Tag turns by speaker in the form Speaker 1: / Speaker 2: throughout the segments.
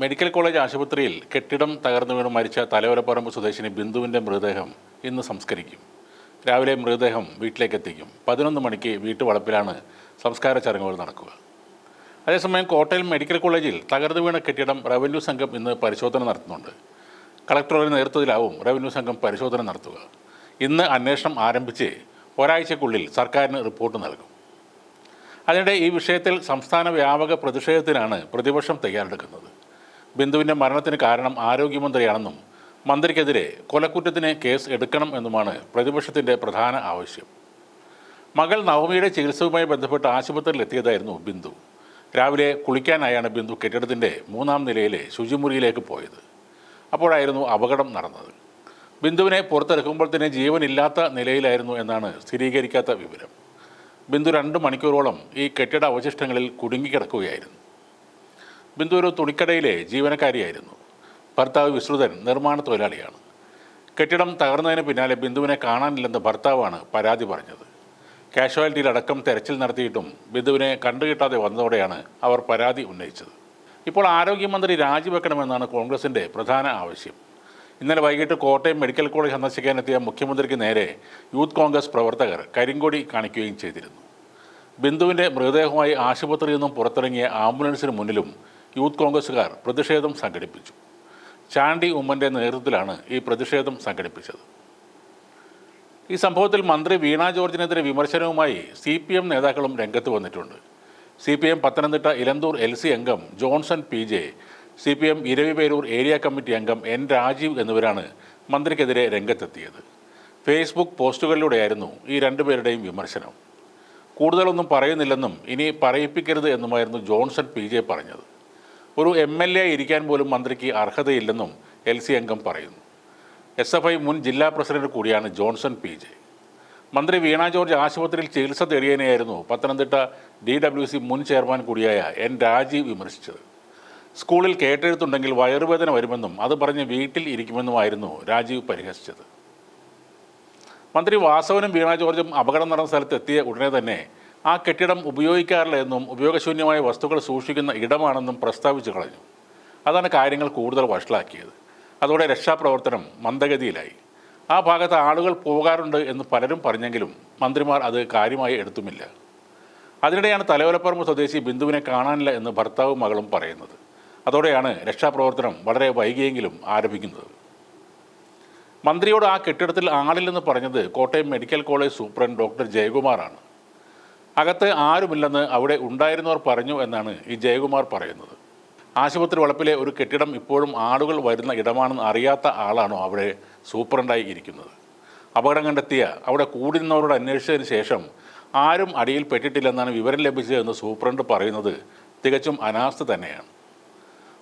Speaker 1: Medical college ആശുപത്രിയിൽ കെട്ടിടം തകർന്നു വീണ് മരിച്ച തലയോലപ്പറമ്പ് സ്വദേശിനി ബിന്ദുവിന്റെ മൃതദേഹം ഇന്ന് സംസ്കരിക്കും. രാവിലെ മൃതദേഹം വീട്ടിലേക്ക് എത്തിക്കും പതിനൊന്ന് മണിക്ക് വീട്ടുവളപ്പിലാണ് സംസ്കാര ചടങ്ങുകൾ നടക്കുക. അതേസമയം കോട്ടയം മെഡിക്കൽ കോളേജിൽ തകർന്നു വീണ കെട്ടിടം റവന്യൂ സംഘം ഇന്ന് പരിശോധന നടത്തുന്നുണ്ട്. കളക്ടറുടെ നേതൃത്വത്തിലാവും റവന്യൂ സംഘം പരിശോധന നടത്തുക. ഇന്ന് അന്വേഷണം ആരംഭിച്ച് ഒരാഴ്ചക്കുള്ളിൽ സർക്കാരിന് റിപ്പോർട്ട് നൽകും. അതിനിടെ ഈ വിഷയത്തിൽ സംസ്ഥാന വ്യാപക പ്രതിഷേധത്തിനാണ് പ്രതിപക്ഷം തയ്യാറെടുക്കുന്നത്. ബിന്ദുവിന്റെ മരണത്തിന് കാരണം ആരോഗ്യമന്ത്രിയാണെന്നും മന്ത്രിക്കെതിരെ കൊലക്കുറ്റത്തിന് കേസ് എടുക്കണം എന്നുമാണ് പ്രതിപക്ഷത്തിന്റെ പ്രധാന ആവശ്യം. മകൾ നവമിയുടെ ചികിത്സയുമായി ബന്ധപ്പെട്ട് ആശുപത്രിയിൽ എത്തിയതായിരുന്നു ബിന്ദു. രാവിലെ കുളിക്കാനായാണ് ബിന്ദു കെട്ടിടത്തിന്റെ മൂന്നാം നിലയിലെ ശുചിമുറിയിലേക്ക് പോയത്. അപ്പോഴായിരുന്നു അപകടം നടന്നത്. ബിന്ദുവിനെ പുറത്തെടുക്കുമ്പോൾ തന്നെ ജീവനില്ലാത്ത നിലയിലായിരുന്നു എന്നാണ് സ്ഥിരീകരിക്കാത്ത വിവരം. ബിന്ദു രണ്ട് മണിക്കൂറോളം ഈ കെട്ടിട അവശിഷ്ടങ്ങളിൽ കുടുങ്ങിക്കിടക്കുകയായിരുന്നു. ബിന്ദു ഒരു തുണിക്കടയിലെ ജീവനക്കാരിയായിരുന്നു. ഭർത്താവ് വിശ്രുതൻ നിർമ്മാണ തൊഴിലാളിയാണ്. കെട്ടിടം തകർന്നതിന് പിന്നാലെ ബിന്ദുവിനെ കാണാനില്ലെന്ന് ഭർത്താവാണ് പരാതി പറഞ്ഞത്. കാഷ്വാലിറ്റിയിലടക്കം തെരച്ചിൽ നടത്തിയിട്ടും ബിന്ദുവിനെ കണ്ടുകിട്ടാതെ വന്നതോടെയാണ് അവർ പരാതി ഉന്നയിച്ചത്. ഇപ്പോൾ ആരോഗ്യമന്ത്രി രാജിവെക്കണമെന്നാണ് കോൺഗ്രസിന്റെ പ്രധാന ആവശ്യം. ഇന്നലെ വൈകിട്ട് കോട്ടയം മെഡിക്കൽ കോളേജ് സന്ദർശിക്കാനെത്തിയ മുഖ്യമന്ത്രിക്ക് നേരെ യൂത്ത് കോൺഗ്രസ് പ്രവർത്തകർ കരിങ്കൊടി കാണിക്കുകയും ചെയ്തിരുന്നു. ബിന്ദുവിന്റെ മൃതദേഹവുമായി ആശുപത്രിയിൽ നിന്നും പുറത്തിറങ്ങിയ ആംബുലൻസിന് മുന്നിലും യൂത്ത് കോൺഗ്രസ്സുകാർ പ്രതിഷേധം സംഘടിപ്പിച്ചു. ചാണ്ടി ഉമ്മന്റെ നേതൃത്വത്തിലാണ് ഈ പ്രതിഷേധം സംഘടിപ്പിച്ചത്. ഈ സംഭവത്തിൽ മന്ത്രി വീണ ജോർജിനെതിരെ വിമർശനവുമായി സി പി എം നേതാക്കളും രംഗത്ത് വന്നിട്ടുണ്ട്. C P M Pathanamthitta Elanthoor L C അംഗം Johnson P J C P M Eraviperoor area committee അംഗം എൻ രാജീവ് എന്നിവരാണ് മന്ത്രിക്കെതിരെ രംഗത്തെത്തിയത്. ഫേസ്ബുക്ക് പോസ്റ്റുകളിലൂടെയായിരുന്നു ഈ രണ്ടുപേരുടെയും വിമർശനം. കൂടുതലൊന്നും പറയുന്നില്ലെന്നും ഇനി പറയിപ്പിക്കരുത് എന്നുമായിരുന്നു ജോൺസൺ പി ജെ പറഞ്ഞത്. ഒരു എം എൽ എ ഇരിക്കാൻ പോലും മന്ത്രിക്ക് അർഹതയില്ലെന്നും എൽ സി അംഗം പറയുന്നു. എസ് എഫ് ഐ മുൻ ജില്ലാ പ്രസിഡന്റ് കൂടിയാണ് ജോൺസൺ പി ജെ. മന്ത്രി വീണ ജോർജ് ആശുപത്രിയിൽ ചികിത്സ തേടിയതിനെയായിരുന്നു പത്തനംതിട്ട ഡി ഡബ്ല്യു സി മുൻ ചെയർമാൻ കൂടിയായ എൻ രാജീവ് വിമർശിച്ചത്. സ്കൂളിൽ കേട്ടെഴുത്തുണ്ടെങ്കിൽ വയറുവേദന വരുമെന്നും അത് പറഞ്ഞ് വീട്ടിൽ ഇരിക്കുമെന്നുമായിരുന്നു രാജീവ് പരിഹസിച്ചത്. മന്ത്രി വാസവനും വീണ ജോർജും അപകടം നടന്ന സ്ഥലത്ത് എത്തിയ ഉടനെ തന്നെ ആ കെട്ടിടം ഉപയോഗിക്കാറില്ല എന്നും ഉപയോഗശൂന്യമായ വസ്തുക്കൾ സൂക്ഷിക്കുന്ന ഇടമാണെന്നും പ്രസ്താവിച്ചു കളഞ്ഞു. അതാണ് കാര്യങ്ങൾ കൂടുതൽ വഷളാക്കിയത്. അതോടെ രക്ഷാപ്രവർത്തനം മന്ദഗതിയിലായി. ആ ഭാഗത്ത് ആളുകൾ പോകാറുണ്ട് എന്ന് പലരും പറഞ്ഞെങ്കിലും മന്ത്രിമാർ അത് കാര്യമായി എടുത്തുമില്ല. അതിനിടെയാണ് തലയോലപ്പറമ്പ് സ്വദേശി ബിന്ദുവിനെ കാണാനില്ല എന്ന് ഭർത്താവും മകളും പറയുന്നത്. അതോടെയാണ് രക്ഷാപ്രവർത്തനം വളരെ വൈകിയെങ്കിലും ആരംഭിക്കുന്നത്. മന്ത്രിയോട് ആ കെട്ടിടത്തിൽ ആളില്ലെന്ന് പറഞ്ഞത് Kottayam medical college superintendent doctor ജയകുമാറാണ്. അകത്ത് ആരുമില്ലെന്ന് അവിടെ ഉണ്ടായിരുന്നവർ പറഞ്ഞു എന്നാണ് ഈ ജയകുമാർ പറയുന്നത്. ആശുപത്രി വളപ്പിലെ ഒരു കെട്ടിടം ഇപ്പോഴും ആളുകൾ വരുന്ന ഇടമാണെന്ന് അറിയാത്ത ആളാണോ അവിടെ സൂപ്രണ്ടായി ഇരിക്കുന്നത്? അപകടം കണ്ടെത്തിയ അവിടെ കൂടി നിന്നവരോട് അന്വേഷിച്ചതിന് ശേഷം ആരും അടിയിൽ പെട്ടിട്ടില്ലെന്നാണ് വിവരം ലഭിച്ചതെന്ന് സൂപ്രണ്ട് പറയുന്നത് തികച്ചും അനാസ്ഥ തന്നെയാണ്.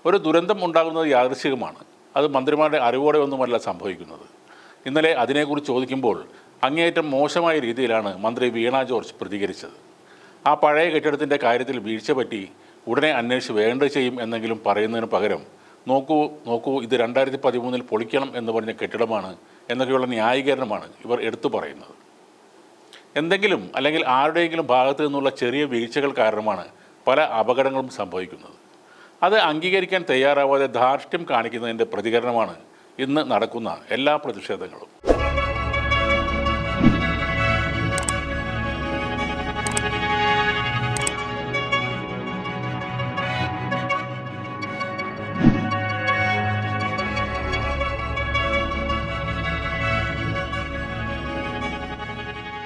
Speaker 1: ഒരു ദുരന്തം ഉണ്ടാകുന്നത് യാദൃശികമാണ് അത് മന്ത്രിമാരുടെ അറിവോടെ ഒന്നുമല്ല സംഭവിക്കുന്നത്. ഇന്നലെ അതിനെക്കുറിച്ച് ചോദിക്കുമ്പോൾ അങ്ങേയറ്റം മോശമായ രീതിയിലാണ് മന്ത്രി വീണ ജോർജ് പ്രതികരിച്ചത്. ആ പഴയ കെട്ടിടത്തിന്റെ കാര്യത്തിൽ വീഴ്ച പറ്റി ഉടനെ അന്വേഷിച്ച് വേണ്ട ചെയ്യും എന്നെങ്കിലും പറയുന്നതിന് പകരം നോക്കൂ നോക്കൂ ഇത് രണ്ടായിരത്തി പതിമൂന്നിൽ പൊളിക്കണം എന്ന് പറഞ്ഞ കെട്ടിടമാണ് എന്നൊക്കെയുള്ള ന്യായീകരണമാണ് ഇവർ എടുത്തു പറയുന്നത്. എന്തെങ്കിലും അല്ലെങ്കിൽ ആരുടെയെങ്കിലും ഭാഗത്തു നിന്നുള്ള ചെറിയ വീഴ്ചകൾ കാരണമാണ് പല അപകടങ്ങളും സംഭവിക്കുന്നത്. അത് അംഗീകരിക്കാൻ തയ്യാറാവാതെ ധാർഷ്ട്യം കാണിക്കുന്നതിന്റെ പ്രതികരണമാണ് ഇന്ന് നടക്കുന്ന എല്ലാ പ്രതിഷേധങ്ങളും.